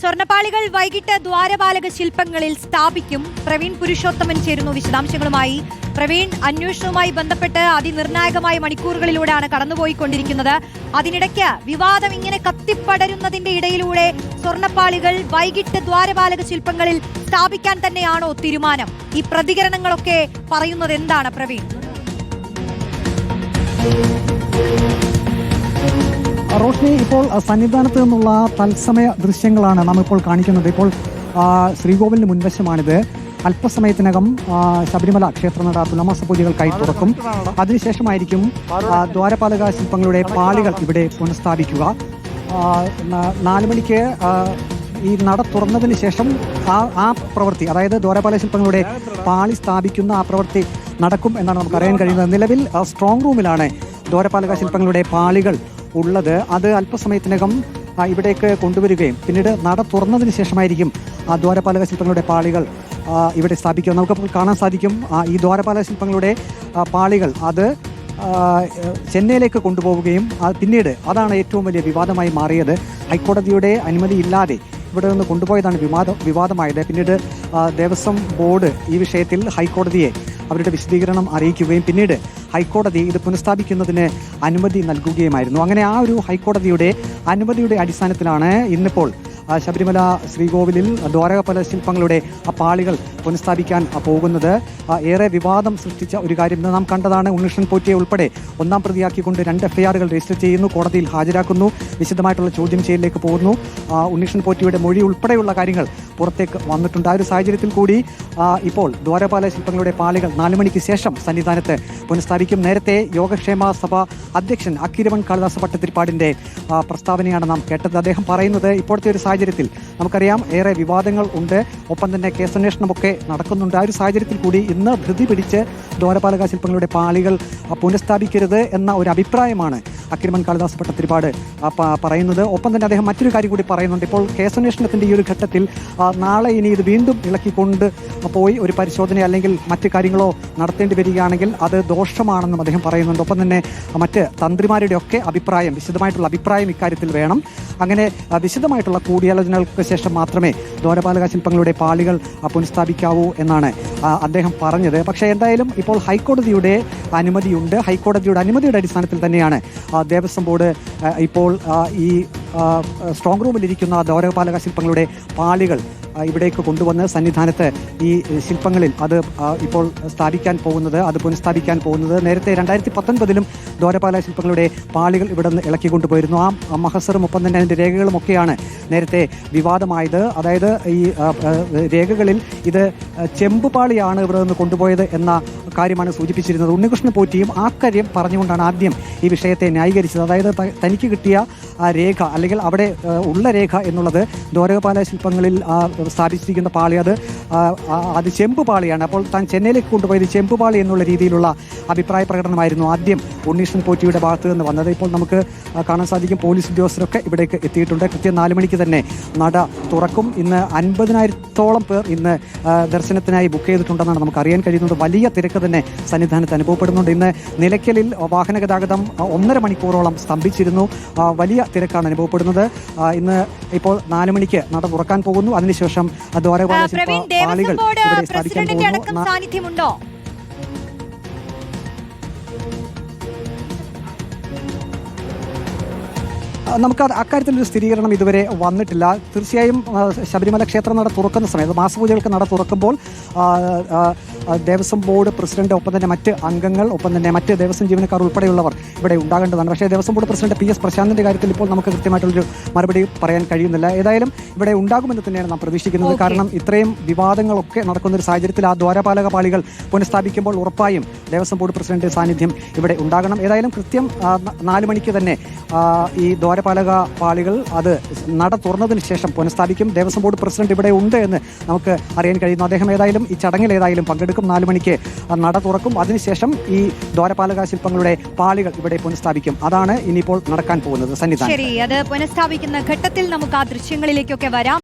സ്വർണപ്പാളികൾ വൈകിട്ട് ദ്വാരപാലക ശില്പങ്ങളിൽ സ്ഥാപിക്കും. പ്രവീൺ പുരുഷോത്തമൻ ചേരുന്നു വിശദാംശങ്ങളുമായി. പ്രവീൺ അന്വേഷണവുമായി ബന്ധപ്പെട്ട് അതിനിർണായകമായ മണിക്കൂറുകളിലൂടെയാണ് കടന്നുപോയിക്കൊണ്ടിരിക്കുന്നത്. അതിനിടയ്ക്ക് വിവാദം ഇങ്ങനെ കത്തിപ്പടരുന്നതിന്റെ ഇടയിലൂടെ സ്വർണപ്പാളികൾ വൈകിട്ട് ദ്വാരപാലക ശില്പങ്ങളിൽ സ്ഥാപിക്കാൻ തന്നെയാണോ തീരുമാനം? ഈ പ്രതികരണങ്ങളൊക്കെ പറയുന്നത് എന്താണ് പ്രവീൺ? റോഷ്നി ഇപ്പോൾ സന്നിധാനത്ത് നിന്നുള്ള തത്സമയ ദൃശ്യങ്ങളാണ് നാം ഇപ്പോൾ കാണിക്കുന്നത്. ഇപ്പോൾ ശ്രീകോവിലിന് മുൻവശമാണിത്. അല്പസമയത്തിനകം ശബരിമല ക്ഷേത്രനട തുലമാസ പൂജകൾക്കായി തുറക്കും. അതിനുശേഷമായിരിക്കും ദ്വാരപാലക ശില്പങ്ങളുടെ പാളികൾ ഇവിടെ പുനഃസ്ഥാപിക്കുക. നാലുമണിക്ക് നാല് മണിക്ക് ഈ നട തുറന്നതിന് ശേഷം ആ ആ പ്രവൃത്തി അതായത് ദ്വാരപാലക ശില്പങ്ങളുടെ പാളി സ്ഥാപിക്കുന്ന ആ പ്രവൃത്തി നടക്കും എന്നാണ് നമുക്ക് അറിയാൻ കഴിയുന്നത്. നിലവിൽ സ്ട്രോങ് റൂമിലാണ് ദ്വാരപാലക ശില്പങ്ങളുടെ പാളികൾ ഉള്ളത് അത് അല്പസമയത്തിനകം ഇവിടേക്ക് കൊണ്ടുവരികയും പിന്നീട് നട തുറന്നതിന് ശേഷമായിരിക്കും ആ ദ്വാരപാലക ശില്പങ്ങളുടെ പാളികൾ ഇവിടെ സ്ഥാപിക്കുക. നമുക്ക് കാണാൻ സാധിക്കും ഈ ദ്വാരപാലക ശില്പങ്ങളുടെ പാളികൾ അത് ചെന്നൈയിലേക്ക് കൊണ്ടുപോവുകയും പിന്നീട് അതാണ് ഏറ്റവും വലിയ വിവാദമായി മാറിയത്. ഹൈക്കോടതിയുടെ അനുമതിയില്ലാതെ ഇവിടെ നിന്ന് കൊണ്ടുപോയതാണ് വിവാദ വിവാദമായത്. പിന്നീട് ദേവസ്വം ബോർഡ് ഈ വിഷയത്തിൽ ഹൈക്കോടതിയെ അവരുടെ വിശദീകരണം അറിയിക്കുകയും പിന്നീട് ഹൈക്കോടതി ഇത് പുനഃസ്ഥാപിക്കുന്നതിന് അനുമതി നൽകുകയുമായിരുന്നു. അങ്ങനെ ആ ഒരു ഹൈക്കോടതിയുടെ അനുമതിയുടെ അടിസ്ഥാനത്തിലാണ് ഇന്നിപ്പോൾ ശബരിമല ശ്രീകോവിലിൽ ദ്വാരകപല ശില്പങ്ങളുടെ ആ പാളികൾ പുനഃസ്ഥാപിക്കാൻ പോകുന്നത്. ഏറെ വിവാദം സൃഷ്ടിച്ച ഒരു കാര്യം നാം കണ്ടതാണ്. ഉണ്ണികൃഷ്ണൻ പോറ്റിയെ ഉൾപ്പെടെ ഒന്നാം പ്രതിയാക്കിക്കൊണ്ട് രണ്ട് എഫ്ഐആറുകൾ രജിസ്റ്റർ ചെയ്യുന്നു കോടതിയിൽ ഹാജരാക്കുന്നു വിശദമായിട്ടുള്ള ചോദ്യം ചെയ്യലിലേക്ക് പോകുന്നു. ഉണ്ണികൃഷ്ണൻ പോറ്റിയുടെ മൊഴി ഉൾപ്പെടെയുള്ള കാര്യങ്ങൾ പുറത്തേക്ക് വന്നിട്ടുണ്ട്. ആ ഒരു സാഹചര്യത്തിൽ കൂടി ഇപ്പോൾ ദ്വാരപാല ശില്പങ്ങളുടെ പാളികൾ നാലു മണിക്ക് ശേഷം സന്നിധാനത്ത് പുനഃസ്ഥാപിക്കും. നേരത്തെ യോഗക്ഷേമ സഭ അധ്യക്ഷൻ അക്കിരവൺ കാളിദാസ ഭട്ടത്തിരിപ്പാടിന്റെ ആ, പ്രസ്താവനയാണ് നാം കേട്ടത്. അദ്ദേഹം പറയുന്നത് ഇപ്പോഴത്തെ ഒരു സാഹചര്യത്തിൽ നമുക്കറിയാം ഏറെ വിവാദങ്ങൾ ഉണ്ട്. ഒപ്പം തന്നെ കേസന്വേഷണമൊക്കെ നടക്കുന്നുണ്ട്. ആ ഒരു സാഹചര്യത്തിൽ കൂടി ഇന്ന് ധൃതി പിടിച്ച് ദ്വാരപാലക ശില്പങ്ങളുടെ പാളികൾ പുനഃസ്ഥാപിക്കരുത് എന്ന ഒരു അഭിപ്രായമാണ് അക്കിരമൻ കാളിദാസ് ഭട്ടത്തിരിപ്പാട് പറയുന്നത്. ഒപ്പം തന്നെ അദ്ദേഹം മറ്റൊരു കാര്യം കൂടി പറയുന്നുണ്ട്. ഇപ്പോൾ കേസന്വേഷണത്തിന്റെ ഈ ഒരു ഘട്ടത്തിൽ നാളെ ഇനി ഇത് വീണ്ടും ഇളക്കിക്കൊണ്ട് പോയി ഒരു പരിശോധന അല്ലെങ്കിൽ മറ്റു കാര്യങ്ങളോ നടത്തേണ്ടി വരികയാണെങ്കിൽ അത് ദോഷമാണെന്നും അദ്ദേഹം പറയുന്നുണ്ട്. ഒപ്പം തന്നെ മറ്റ് തന്ത്രിമാരുടെ ഒക്കെ അഭിപ്രായം വിശദമായിട്ടുള്ള അഭിപ്രായം ഇക്കാര്യത്തിൽ വേണം. അങ്ങനെ വിശദമായിട്ടുള്ള കൂടിയാലോചനകൾക്ക് ശേഷം മാത്രമേ ദ്വാരപാലക ശില്പങ്ങളുടെ പാളികൾ പുനഃസ്ഥാപിക്കാവൂ എന്നാണ് അദ്ദേഹം പറഞ്ഞത്. പക്ഷേ എന്തായാലും ഇപ്പോൾ ഹൈക്കോടതിയുടെ അനുമതിയുണ്ട്. ഹൈക്കോടതിയുടെ അനുമതിയുടെ അടിസ്ഥാനത്തിൽ തന്നെയാണ് ദേവസ്വം ബോർഡ് ഇപ്പോൾ ഈ സ്ട്രോങ് റൂമിലിരിക്കുന്ന ദ്വാരപാലക ശില്പങ്ങളുടെ പാളികൾ ഇവിടേക്ക് കൊണ്ടുവന്ന് സന്നിധാനത്ത് ഈ ശില്പങ്ങളിൽ അത് ഇപ്പോൾ സ്ഥാപിക്കാൻ പോകുന്നത് അത് പുനഃസ്ഥാപിക്കാൻ പോകുന്നത്. നേരത്തെ രണ്ടായിരത്തി പത്തൊൻപതിലും ദ്വാരപാല ശില്പങ്ങളുടെ പാളികൾ ഇവിടെ നിന്ന് ഇളക്കി കൊണ്ടുപോയിരുന്നു ആ മഹസർ ഒപ്പം തന്നെ അതിന്റെ രേഖകളുമൊക്കെയാണ് നേരത്തെ വിവാദമായത്. അതായത് ഈ രേഖകളിൽ ഇത് ചെമ്പുപാളിയാണ് ഇവിടെ നിന്ന് കൊണ്ടുപോയത് എന്ന കാര്യമാണ് സൂചിപ്പിച്ചിരുന്നത്. ഉണ്ണികൃഷ്ണൻ പോറ്റിയും ആ കാര്യം പറഞ്ഞുകൊണ്ടാണ് ആദ്യം ഈ വിഷയത്തെ ന്യായീകരിച്ചത്. അതായത് തനിക്ക് കിട്ടിയ രേഖ അല്ലെങ്കിൽ അവിടെ ഉള്ള രേഖ എന്നുള്ളത് ദ്വാരകപാല ശില്പങ്ങളിൽ സ്ഥാപിച്ചിരിക്കുന്ന പാളി അത് അത് ചെമ്പ് പാളിയാണ്. അപ്പോൾ താൻ ചെന്നൈയിലേക്ക് കൊണ്ടുപോയത് ചെമ്പ് പാളി എന്നുള്ള രീതിയിലുള്ള അഭിപ്രായ പ്രകടനമായിരുന്നു ആദ്യം ഉണ്ണീഷൻ പോറ്റിയുടെ ഭാഗത്ത് നിന്ന് വന്നത്. ഇപ്പോൾ നമുക്ക് കാണാൻ സാധിക്കും പോലീസ് ഉദ്യോഗസ്ഥരൊക്കെ ഇവിടേക്ക് എത്തിയിട്ടുണ്ട്. കൃത്യം നാല് മണിക്ക് തന്നെ നട തുറക്കും. ഇന്ന് അൻപതിനായിരത്തോളം പേർ ഇന്ന് ദർശനത്തിനായി ബുക്ക് ചെയ്തിട്ടുണ്ടെന്നാണ് നമുക്ക് അറിയാൻ കഴിയുന്നത്. വലിയ തിരക്ക് തന്നെ സന്നിധാനത്ത് അനുഭവപ്പെടുന്നുണ്ട്. ഇന്ന് നിലയ്ക്കലിൽ വാഹന ഗതാഗതം ഒന്നര മണിക്കൂറോളം സ്തംഭിച്ചിരുന്നു. വലിയ തിരക്കാണ് അനുഭവപ്പെടുന്നത്. ഇന്ന് ഇപ്പോൾ നാല് മണിക്ക് നട തുറക്കാൻ പോകുന്നു. അതിനുശേഷം ആ, ദ്വാരപാല ശില്പ ഇവിടെ സ്ഥാപിക്കാൻ പ്രസിഡന്റിന്റെ അടക്കം പോകുന്നു നമുക്ക് അക്കാര്യത്തിലൊരു അക്കാര്യത്തിൽ ഒരു സ്ഥിരീകരണം ഇതുവരെ വന്നിട്ടില്ല. തീർച്ചയായും ശബരിമല ക്ഷേത്ര നട തുറക്കുന്ന സമയത്ത് മാസപൂജകൾക്ക് നട തുറക്കുമ്പോൾ ദേവസ്വം ബോർഡ് പ്രസിഡന്റ് ഒപ്പം തന്നെ മറ്റ് അംഗങ്ങൾ ഒപ്പം തന്നെ മറ്റ് ദേവസ്വം ജീവനക്കാർ ഉൾപ്പെടെയുള്ളവർ ഇവിടെ ഉണ്ടാകേണ്ടതാണ്. പക്ഷേ Devaswom board president P S പ്രശാന്തിന്റെ കാര്യത്തിൽ ഇപ്പോൾ നമുക്ക് കൃത്യമായിട്ടുള്ളൊരു മറുപടി പറയാൻ കഴിയുന്നില്ല. ഏതായാലും ഇവിടെ ഉണ്ടാകുമെന്ന് തന്നെയാണ് നാം പ്രതീക്ഷിക്കുന്നത്. കാരണം ഇത്രയും വിവാദങ്ങളൊക്കെ നടക്കുന്ന ഒരു സാഹചര്യത്തിൽ ആ ദ്വാരപാലക പാളികൾ പുനഃസ്ഥാപിക്കുമ്പോൾ ഉറപ്പായും ദേവസ്വം ബോർഡ് പ്രസിഡന്റ് സാന്നിധ്യം ഇവിടെ ഉണ്ടാകണം. ഏതായാലും കൃത്യം നാല് മണിക്ക് തന്നെ ഈ ഈ ദ്വാരപാലക പാളികൾ അത് നട തുറന്നതിന് ശേഷം പുനഃസ്ഥാപിക്കും. ദേവസ്വം ബോർഡ് പ്രസിഡന്റ് ഇവിടെ ഉണ്ട് എന്ന് നമുക്ക് അറിയാൻ കഴിയുന്നു. അദ്ദേഹം ഏതായാലും ഈ ചടങ്ങിൽ ഏതായാലും പങ്കെടുക്കും. നാല് മണിക്ക് നട തുറക്കും. അതിനുശേഷം ഈ ദ്വാരപാലക ശില്പങ്ങളുടെ പാളികൾ ഇവിടെ പുനഃസ്ഥാപിക്കും. അതാണ് ഇനിയിപ്പോൾ നടക്കാൻ പോകുന്നത് സന്നിധാനം ശരി അത് പുനഃസ്ഥാപിക്കുന്ന ഘട്ടത്തിൽ നമുക്ക് ആ ദൃശ്യങ്ങളിലേക്കൊക്കെ വരാം.